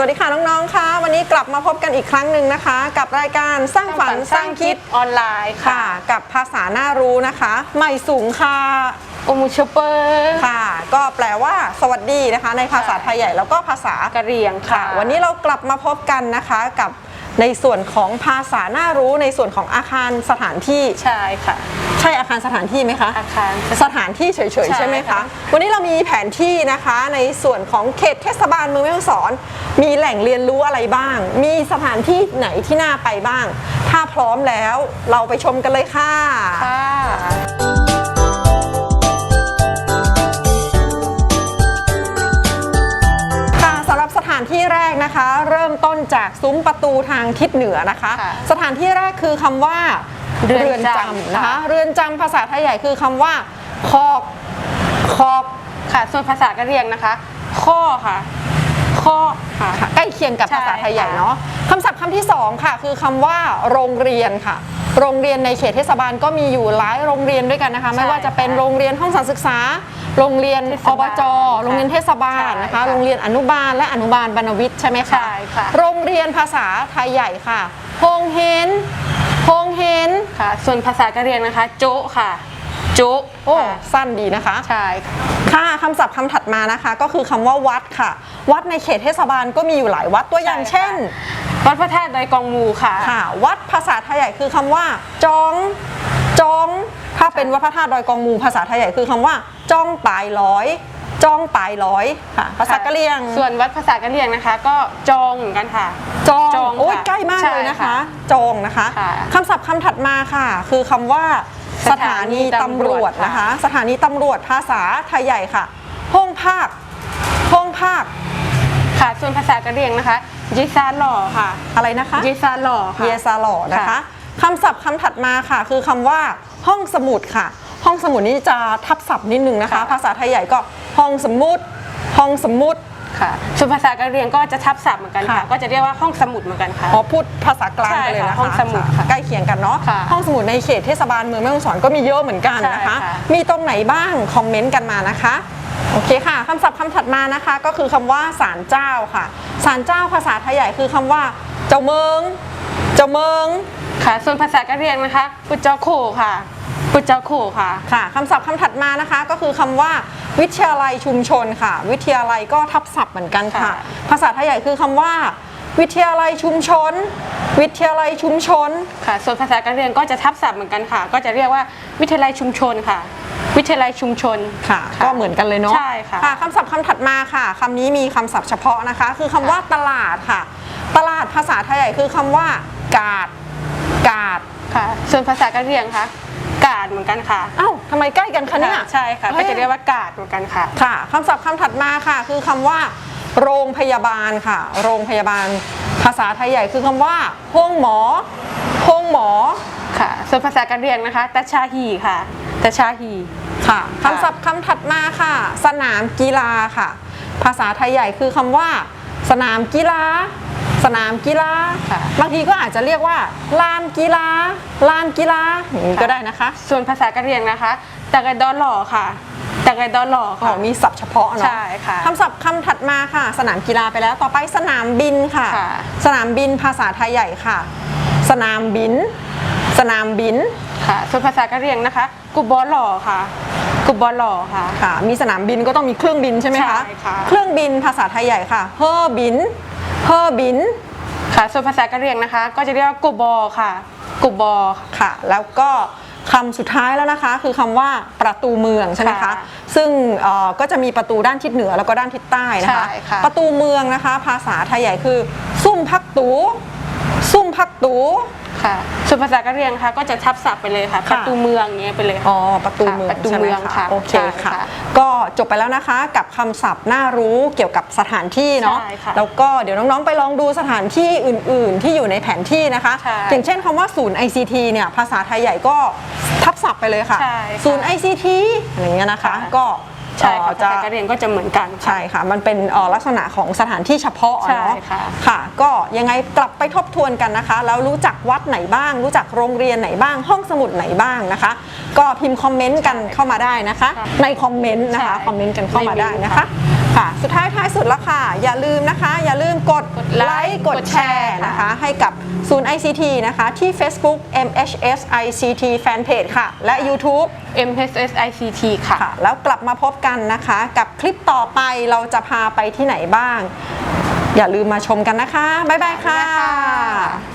วัสดีค่ะน้องๆ ค่ะ วันนี้กลับมาพบกันอีกครั้งหนึ่งนะคะ กับรายการสร้างฝันสร้างคิดออนไลน์ค่ะค่ะกับภาษาน่ารู้นะคะ ใหม่สูงค่ะโอมูชเปอร์ค่ะ ก็แปลว่าสวัสดีนะคะ ในภาษาไทยใหญ่แล้วก็ภาษากะเหรี่ยงค่ะค่ะวันนี้เรากลับมาพบกันนะคะกับ ในส่วนของภาษาน่ารู้ในส่วนของอาคารสถานที่ ใช่ค่ะ ใช่อาคารสถานที่ไหมคะ อาคาร สถานที่เฉยๆใช่ใช่ไหมคะค่ะวันนี้เรามีแผนที่นะคะในส่วนของเขตเทศบาลเมืองแม่ฮ่องสอน มีแหล่งเรียนรู้อะไรบ้าง มีสถานที่ไหนที่น่าไปบ้าง ถ้าพร้อมแล้วเราไปชมกันเลยค่ะ ค่ะค่ะ ทางทิศเหนือนะคะ ค่ะสถานที่แรกคือคำว่าเรือนจำนะคะค่ะเรือนจำภาษาไทยใหญ่คือคำว่าคอกคอกค่ะ ส่วนภาษากะเหรี่ยงนะคะ ข้อค่ะ ข้อค่ะ ค่ะใกล้เคียงกับใช่ภาษาไทยใหญ่ค่ะ เนาะคำศัพท์คำที่สองค่ะ คือคำว่าโรงเรียนค่ะ โรงเรียนในเขตเทศบาลก็มีอยู่หลายโรงเรียนด้วยกันนะคะ ไม่ว่าจะเป็นโรงเรียนห้องสารศึกษา โรงเรียนเทศอบาลจโรงเรียนเทศบาลใช่นะคะค่ะโรงเรียนอนุบาลและอนุบาลบรรณวิทย์ใช่ไหมคะใช่ค่ะ โรงเรียนภาษาไทยใหญ่ค่ะโฮงเฮนโฮงเฮนค่ะ ส่วนภาษากะเหรี่ยงนะคะ โจ๊ะค่ะ โจ๊ะโอ้ค่ะสั้นดีนะคะ ใช่ค่ะ ค่ะคำศัพท์คำถัดมานะคะ ก็คือคำว่าวัดค่ะ วัดในเขตเทศบาลก็มีอยู่หลายวัดตัวอย่างใช่ค่ะ เช่น วัดพระธาตุดอยกองมูค่ะ ค่ะ วัดภาษาไทยใหญ่คือคำว่าจองจอง ถ้าเป็นวัดพระธาตุดอยกองมูภาษาไทยใหญ่คือคำว่า จ้องปลายร้อยจ้องปลายร้อยค่ะ ภาษากะเหรี่ยง ส่วนวัดภาษากะเหรี่ยงนะคะ ก็จองเหมือนกันค่ะ จองจองโอ้ยค่ะใกล้มากใช่เลยนะคะค่ะจองนะคะค่ะคำศัพท์คำถัดมาค่ะ คือคำว่าสสถาถานีนีตำรวจตำรวจค่ะนะคะ สถานีตำรวจภาษาไทยใหญ่ค่ะ ห้องภาค ห้องภาคค่ะ ส่วนภาษากะเหรี่ยงนะคะยิซาหล่อค่ะ อะไรนะคะยิซาหล่อค่ะเยซาหล่อนะคะ ค่ะคำศัพท์คำถัดมาค่ะ คือคำว่าห้องสมุดค่ะ ห้องสมุดนี้จะทับศัพท์นิดนึงนะคะค่ะภาษาไทยใหญ่ก็ห้องสมุด ห้องสมุดค่ะส่วนภาษากะเหรี่ยงก็จะทับศัพท์เหมือนกันค่ะค่ะ ก็จะเรียกว่าห้องสมุดเหมือนกันค่ะอ๋อพูดภาษากลางใช่ไปเลยนะคะค่ะห้องสมุดค่ะใกล้เคียงกันเนาะค่ะห้องสมุดในเขตเทศบาลเมืองแม่ฮ่องสอนก็มีเยอะเหมือนกันนะคะใช่ค่ะมีตรงไหนบ้างคอมเมนต์กันมานะคะโอเคค่ะคำศัพท์คำถัดมานะคะ ก็คือคำว่าศาลเจ้าค่ะศาลเจ้าภาษาไทยใหญ่คือคำว่า เจ้าเมือง เจ้าเมือง ค่ะ ส่วนภาษากะเหรี่ยงนะคะปุจจาโคค่ะ ปุจจาโคค่ะ ค่ะคำศัพท์คำถัดมานะคะ ก็คือคำว่าวิทยาลัยชุมชนค่ะ วิทยาลัยก็ทับศัพท์เหมือนกันค่ะ ค่ะ ภาษาไทยใหญ่คือคำว่า วิทยาลัยชุมชน วิทยาลัยชุมชน ค่ะ ส่วนภาษากะเหรี่ยงก็จะทับศัพท์เหมือนกันค่ะ ก็จะเรียกว่าวิทยาลัยชุมชนค่ะ วิทยาลัยชุมชน ค่ะ ก็เหมือนกันเลยเนาะใช่ค่ะ คำศัพท์คำถัดมาค่ะคำนี้มีคำศัพท์เฉพาะนะคะ คือคำว่าตลาดค่ะ ตลาดภาษาไทยใหญ่คือคำว่ากาด กาดค่ะ ส่วนภาษากะเหรี่ยงค่ะกาดเหมือนกันค่ะเอ้าทำไมใกล้กันคะเนี่ยค่ะใช่ค่ะ ก็จะเรียกว่ากาดเหมือนกันค่ะ ค่ะคำศัพท์คำถัดมาค่ะ คือคำว่า โรงพยาบาลค่ะ โรงพยาบาล ภาษาไทยใหญ่คือคำว่าห้องหมอห้องหมอค่ะ ส่วนภาษากะเหรี่ยงนะคะตาชาฮีค่ะตาชาฮีค่ะค่ะคำศัพท์คำถัดมาค่ะ สนามกีฬาค่ะ ภาษาไทยใหญ่คือคำว่า สนามกีฬา สนามกีฬาค่ะบางทีก็อาจจะเรียกว่าลานกีฬาลานกีฬาอย่างนี้ก็ได้นะคะ ส่วนภาษากะเหรี่ยงนะคะตะไกดอนหล่อค่ะตะไกดอนหล่ออ๋ค่ะ อมีศัพท์เฉพาะเนาะใช่ค่ะคำศัพท์คำถัดมาค่ะ สนามกีฬาไปแล้วต่อไปสนามบินค่ะ ค่ะ สนามบินภาษาไทยใหญ่ค่ะ สนามบิน สนามบินค่ะ ส่วนภาษากะเหรี่ยงนะคะกุบบอหล่อค่ะ กุบบอหล่อค่ะ ค่ะ มีสนามบินก็ต้องมีเครื่องบินใช่ไหมคะใช่ค่ะ เครื่องบินภาษาไทยใหญ่ค่ะเฮอบิน เฮอบินค่ะ ส่วนภาษากะเหรี่ยงนะคะ ก็จะเรียกว่ากุบบอค่ะ กุบบอค่ะ แล้วก็คำสุดท้ายแล้วนะคะ คือคำว่าประตูเมืองใช่ไหมคะ ค่ะซึ่งเอ่อก็จะมีประตูด้านทิศเหนือแล้วก็ด้านทิศใต้นะคะ ใช่ค่ะ ประตูเมืองนะคะ ภาษาไทยใหญ่คือ ซุ่มพักตู ซุ่มพักตู ค่ะ ส่วนภาษากะเหรี่ยงค่ะ ก็จะทับศัพท์ไปเลยค่ะค่ะประตูเมืองอย่างเงี้ยไปเลยค่ะ อ๋อประตูเมืองค่ะประตูใช่ไหมเมืองคะค่ะโอเคใช่ค่ะ ค่ะก็จบไปแล้วนะคะกับคำศัพท์น่ารู้เกี่ยวกับสถานที่เนาะใช่ค่ะแล้วก็เดี๋ยวน้องๆไปลองดูสถานที่อื่น ๆ ที่อยู่ในแผนที่นะคะ ใช่อย่างเช่นคำว่าศูนย์ ICT เนี่ยภาษาไทยใหญ่ก็ทับศัพท์ไปเลยค่ะ ใช่ค่ะศูนย์ ICT อะไรอย่างเงี้ยนะคะ ค่ะ ก็ ใช่ค่ะเอ่อภาษากะเหรี่ยงก็จะเหมือนกันค่ะใช่ค่ะ มันเป็นเอ่อลักษณะของสถานที่เฉพาะอะเนาะใช่ค่ะค่ะ ก็ยังไงกลับไปทบทวนกันนะคะ แล้วรู้จักวัดไหนบ้าง รู้จักโรงเรียนไหนบ้าง ห้องสมุดไหนบ้างนะคะ ก็พิมพ์คอมเมนต์กันเข้ามาได้นะคะ ในคอมเมนต์นะคะใช่คอมเมนต์กันเข้ามาได้นะคะในเมนูค่ะค่ะ สุดท้ายท้ายสุดแล้วค่ะ อย่าลืมนะคะ อย่าลืมกดกดไลไลค์ค์กดกดแชแชร์ร์ค่ะ นะคะ ให้กับศูนย์ ICT นะคะ ที่ Facebook MHS ICT Fanpage ค่ะ และ YouTube MSS ICT ค่ะ ค่ะ แล้วกลับมาพบกันนะคะ กับคลิปต่อไปเราจะพาไปที่ไหนบ้าง อย่าลืมมาชมกันนะคะ บ๊ายบายค่ะบ๊ายบายค่ะ